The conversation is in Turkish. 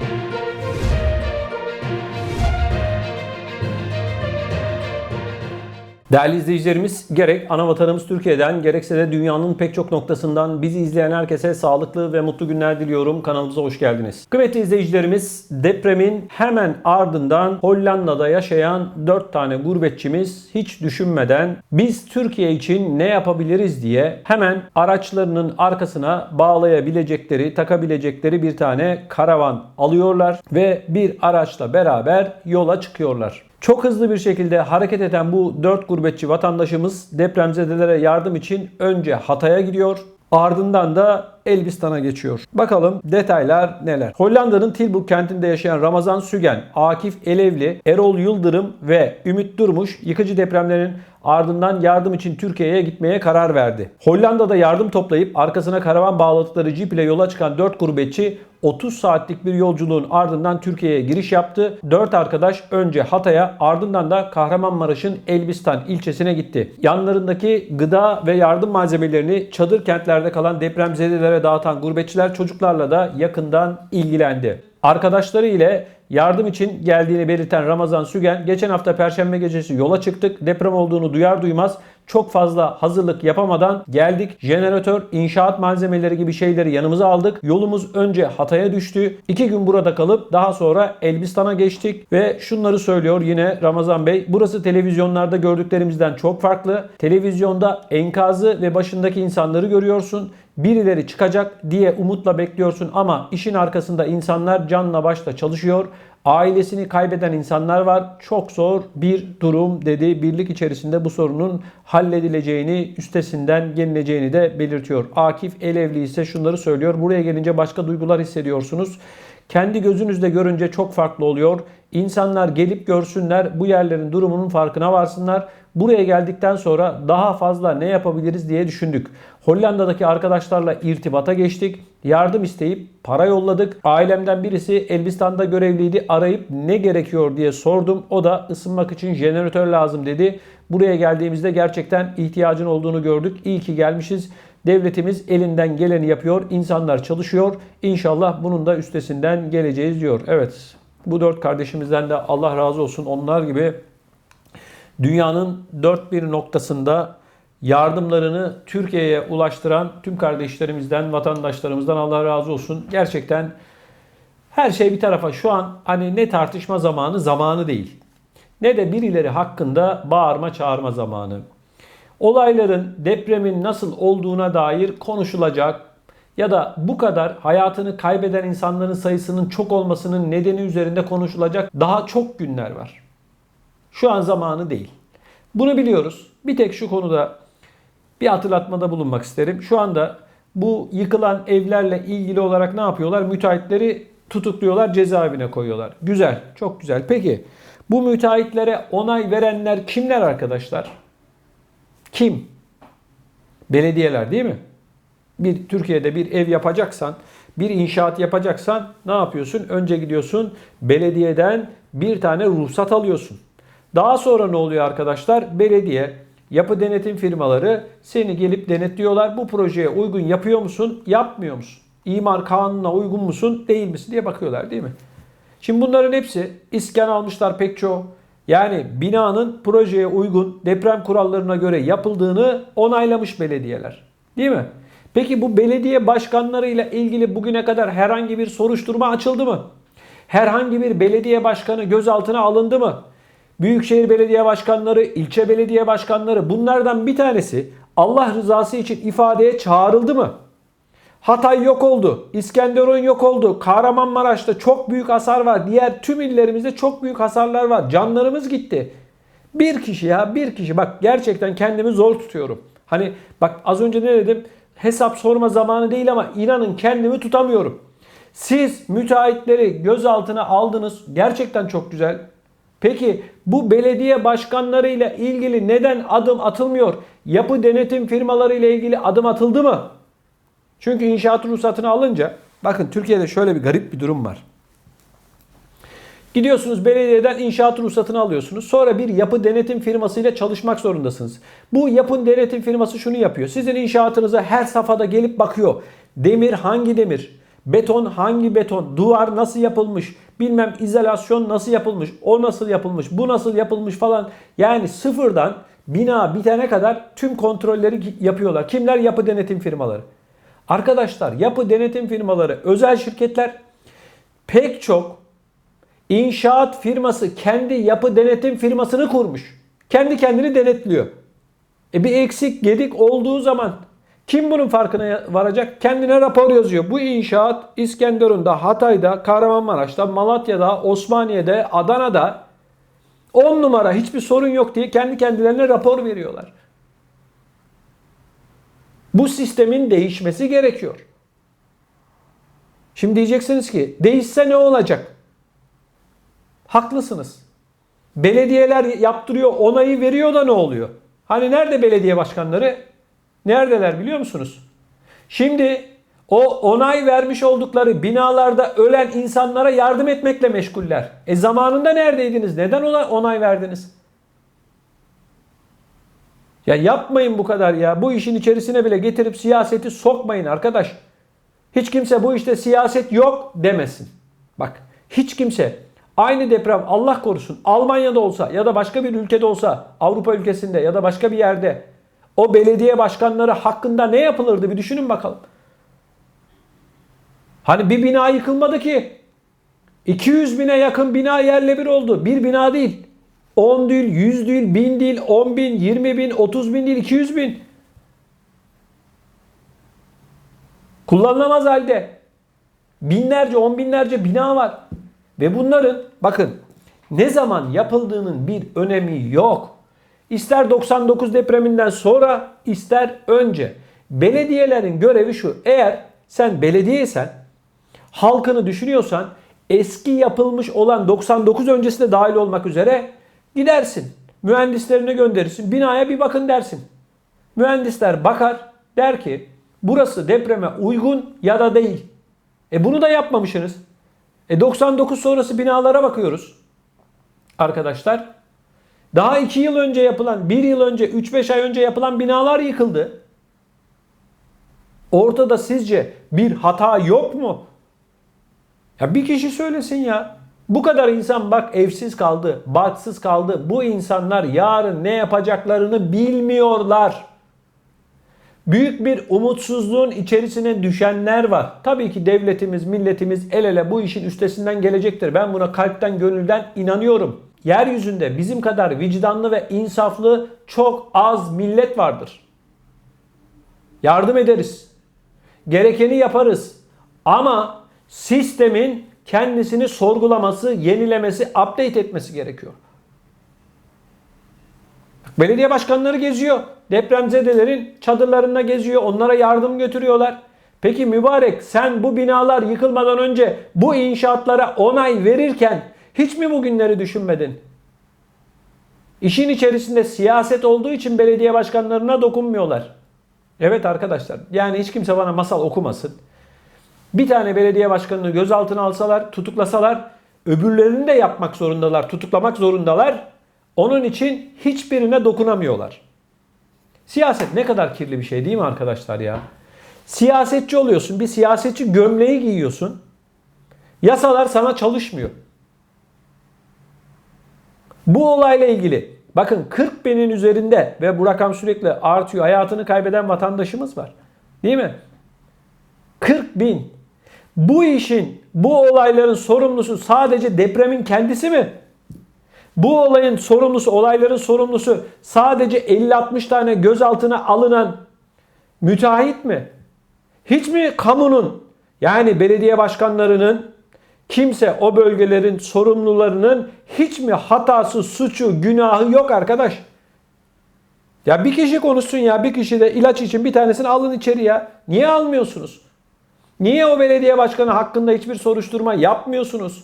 Música Değerli izleyicilerimiz gerek ana vatanımız Türkiye'den gerekse de dünyanın pek çok noktasından bizi izleyen herkese sağlıklı ve mutlu günler diliyorum. Kanalımıza hoş geldiniz. Kıymetli izleyicilerimiz depremin hemen ardından Hollanda'da yaşayan 4 tane gurbetçimiz hiç düşünmeden biz Türkiye için ne yapabiliriz diye hemen araçlarının arkasına bağlayabilecekleri, takabilecekleri bir tane karavan alıyorlar ve bir araçla beraber yola çıkıyorlar. Çok hızlı bir şekilde hareket eden bu 4 gurbetçi vatandaşımız depremzedelere yardım için önce Hatay'a gidiyor. Ardından da Elbistan'a geçiyor. Bakalım detaylar neler? Hollanda'nın Tilburg kentinde yaşayan Ramazan Sügen, Akif Elevli, Erol Yıldırım ve Ümit Durmuş yıkıcı depremlerin ardından yardım için Türkiye'ye gitmeye karar verdi. Hollanda'da yardım toplayıp arkasına karavan bağladıkları jip ile yola çıkan 4 gurbetçi 30 saatlik bir yolculuğun ardından Türkiye'ye giriş yaptı. 4 arkadaş önce Hatay'a ardından da Kahramanmaraş'ın Elbistan ilçesine gitti. Yanlarındaki gıda ve yardım malzemelerini çadır kentlerde kalan depremzedelere dağıtan gurbetçiler çocuklarla da yakından ilgilendi. Arkadaşları ile yardım için geldiğini belirten Ramazan Sügen, geçen hafta Perşembe gecesi yola çıktık. Deprem olduğunu duyar duymaz çok fazla hazırlık yapamadan geldik. Jeneratör, inşaat malzemeleri gibi şeyleri yanımıza aldık. Yolumuz önce Hatay'a düştü. İki gün burada kalıp daha sonra Elbistan'a geçtik. Ve şunları söylüyor yine Ramazan Bey. Burası televizyonlarda gördüklerimizden çok farklı. Televizyonda enkazı ve başındaki insanları görüyorsun birileri çıkacak diye umutla bekliyorsun ama işin arkasında insanlar canla başla çalışıyor. Ailesini kaybeden insanlar var. Çok zor bir durum dedi. Birlik içerisinde bu sorunun halledileceğini, üstesinden gelineceğini de belirtiyor. Akif Elevli ise şunları söylüyor. Buraya gelince başka duygular hissediyorsunuz. Kendi gözünüzle görünce çok farklı oluyor. İnsanlar gelip görsünler, bu yerlerin durumunun farkına varsınlar. Buraya geldikten sonra daha fazla ne yapabiliriz diye düşündük. Hollanda'daki arkadaşlarla irtibata geçtik. Yardım isteyip para yolladık. Ailemden birisi Elbistan'da görevliydi. Arayıp ne gerekiyor diye sordum. O da ısınmak için jeneratör lazım dedi. Buraya geldiğimizde gerçekten ihtiyacın olduğunu gördük. İyi ki gelmişiz. Devletimiz elinden geleni yapıyor. İnsanlar çalışıyor. İnşallah bunun da üstesinden geleceğiz diyor. Evet bu dört kardeşimizden de Allah razı olsun. Onlar gibi dünyanın dört bir noktasında yardımlarını Türkiye'ye ulaştıran tüm kardeşlerimizden, vatandaşlarımızdan Allah razı olsun. Gerçekten her şey bir tarafa şu an hani ne tartışma zamanı zamanı değil. Ne de birileri hakkında bağırma çağırma zamanı. Olayların depremin nasıl olduğuna dair konuşulacak ya da bu kadar hayatını kaybeden insanların sayısının çok olmasının nedeni üzerinde konuşulacak daha çok günler var. Şu an zamanı değil. Bunu biliyoruz. Bir tek şu konuda bir hatırlatmada bulunmak isterim. Şu anda bu yıkılan evlerle ilgili olarak ne yapıyorlar? Müteahhitleri tutukluyorlar, cezaevine koyuyorlar. Güzel, çok güzel. Peki bu müteahhitlere onay verenler kimler arkadaşlar? Kim? Belediyeler değil mi? Bir Türkiye'de bir ev yapacaksan, bir inşaat yapacaksan ne yapıyorsun? Önce gidiyorsun belediyeden bir tane ruhsat alıyorsun. Daha sonra ne oluyor arkadaşlar? Belediye, yapı denetim firmaları seni gelip denetliyorlar. Bu projeye uygun yapıyor musun, yapmıyor musun? İmar kanununa uygun musun, değil misin diye bakıyorlar değil mi? Şimdi bunların hepsi iskan almışlar pek çoğu. Yani binanın projeye uygun deprem kurallarına göre yapıldığını onaylamış belediyeler. Değil mi? Peki bu belediye başkanlarıyla ilgili bugüne kadar herhangi bir soruşturma açıldı mı? Herhangi bir belediye başkanı gözaltına alındı mı? Büyükşehir belediye başkanları, ilçe belediye başkanları bunlardan bir tanesi Allah rızası için ifadeye çağrıldı mı? Hatay yok oldu. İskenderun yok oldu. Kahramanmaraş'ta çok büyük hasar var. Diğer tüm illerimizde çok büyük hasarlar var. Canlarımız gitti. Bir kişi ya bir kişi. Bak gerçekten kendimi zor tutuyorum. Hani bak az önce ne dedim? Hesap sorma zamanı değil ama inanın kendimi tutamıyorum. Siz müteahhitleri gözaltına aldınız. Gerçekten çok güzel. Peki bu belediye başkanlarıyla ilgili neden adım atılmıyor? Yapı denetim firmaları ile ilgili adım atıldı mı? Çünkü inşaat ruhsatını alınca bakın Türkiye'de şöyle bir garip bir durum var. Gidiyorsunuz belediyeden inşaat ruhsatını alıyorsunuz. Sonra bir yapı denetim firmasıyla çalışmak zorundasınız. Bu yapı denetim firması şunu yapıyor. Sizin inşaatınıza her safhada gelip bakıyor. Demir hangi demir? Beton hangi beton? Duvar nasıl yapılmış? Bilmem izolasyon nasıl yapılmış? O nasıl yapılmış? Bu nasıl yapılmış falan. Yani sıfırdan bina bitene kadar tüm kontrolleri yapıyorlar. Kimler? Yapı denetim firmaları. Arkadaşlar yapı denetim firmaları, özel şirketler pek çok inşaat firması kendi yapı denetim firmasını kurmuş. Kendi kendini denetliyor. E bir eksik gedik olduğu zaman kim bunun farkına varacak? Kendine rapor yazıyor. Bu inşaat İskenderun'da, Hatay'da, Kahramanmaraş'ta, Malatya'da, Osmaniye'de, Adana'da 10 numara hiçbir sorun yok diye kendi kendilerine rapor veriyorlar. Bu sistemin değişmesi gerekiyor. Şimdi diyeceksiniz ki değişse ne olacak? Haklısınız. Belediyeler yaptırıyor, onayı veriyor da ne oluyor? Hani nerede belediye başkanları? Neredeler biliyor musunuz? Şimdi o onay vermiş oldukları binalarda ölen insanlara yardım etmekle meşguller. E zamanında neredeydiniz? Neden ona onay verdiniz? Ya yapmayın bu kadar ya. Bu işin içerisine bile getirip siyaseti sokmayın arkadaş. Hiç kimse bu işte siyaset yok demesin. Bak hiç kimse aynı deprem Allah korusun Almanya'da olsa ya da başka bir ülkede olsa Avrupa ülkesinde ya da başka bir yerde o belediye başkanları hakkında ne yapılırdı bir düşünün bakalım. Hani bir bina yıkılmadı ki. 200 bine yakın bina yerle bir oldu. Bir bina değil. 10 değil, 100 değil, 1000 değil, 10 bin, 20 bin, 30 bin değil, 200 bin. Kullanılamaz halde. Binlerce, on binlerce bina var. Ve bunların bakın ne zaman yapıldığının bir önemi yok. İster 99 depreminden sonra ister önce. Belediyelerin görevi şu. Eğer sen belediyesen halkını düşünüyorsan eski yapılmış olan 99 öncesi de dahil olmak üzere gidersin. Mühendislerine gönderirsin. Binaya bir bakın dersin. Mühendisler bakar der ki burası depreme uygun ya da değil. E bunu da yapmamışsınız. E 99 sonrası binalara bakıyoruz. Arkadaşlar daha 2 yıl önce yapılan, 1 yıl önce, 3-5 ay önce yapılan binalar yıkıldı. Ortada sizce bir hata yok mu? Ya bir kişi söylesin ya. Bu kadar insan bak evsiz kaldı, barksız kaldı. Bu insanlar yarın ne yapacaklarını bilmiyorlar. Büyük bir umutsuzluğun içerisine düşenler var. Tabii ki devletimiz, milletimiz el ele bu işin üstesinden gelecektir. Ben buna kalpten, gönülden inanıyorum. Yeryüzünde bizim kadar vicdanlı ve insaflı çok az millet vardır. Yardım ederiz. Gerekeni yaparız. Ama sistemin kendisini sorgulaması, yenilemesi, update etmesi gerekiyor. Belediye başkanları geziyor. Depremzedelerin çadırlarına geziyor. Onlara yardım götürüyorlar. Peki mübarek sen bu binalar yıkılmadan önce bu inşaatlara onay verirken hiç mi bu günleri düşünmedin? İşin içerisinde siyaset olduğu için belediye başkanlarına dokunmuyorlar. Evet arkadaşlar yani hiç kimse bana masal okumasın. Bir tane belediye başkanını gözaltına alsalar, tutuklasalar öbürlerini de yapmak zorundalar, tutuklamak zorundalar. Onun için hiçbirine dokunamıyorlar. Siyaset ne kadar kirli bir şey değil mi arkadaşlar ya? Siyasetçi oluyorsun, bir siyasetçi gömleği giyiyorsun. Yasalar sana çalışmıyor. Bu olayla ilgili bakın 40 binin üzerinde ve bu rakam sürekli artıyor. Hayatını kaybeden vatandaşımız var. Değil mi? 40 bin. Bu işin, bu olayların sorumlusu sadece depremin kendisi mi? Bu olayın sorumlusu, olayların sorumlusu sadece 50-60 tane gözaltına alınan müteahhit mi? Hiç mi kamunun yani belediye başkanlarının kimse o bölgelerin sorumlularının hiç mi hatası, suçu, günahı yok arkadaş? Ya bir kişi konuşsun ya bir kişi de ilaç için bir tanesini alın içeri ya. Niye almıyorsunuz? Niye o belediye başkanı hakkında hiçbir soruşturma yapmıyorsunuz?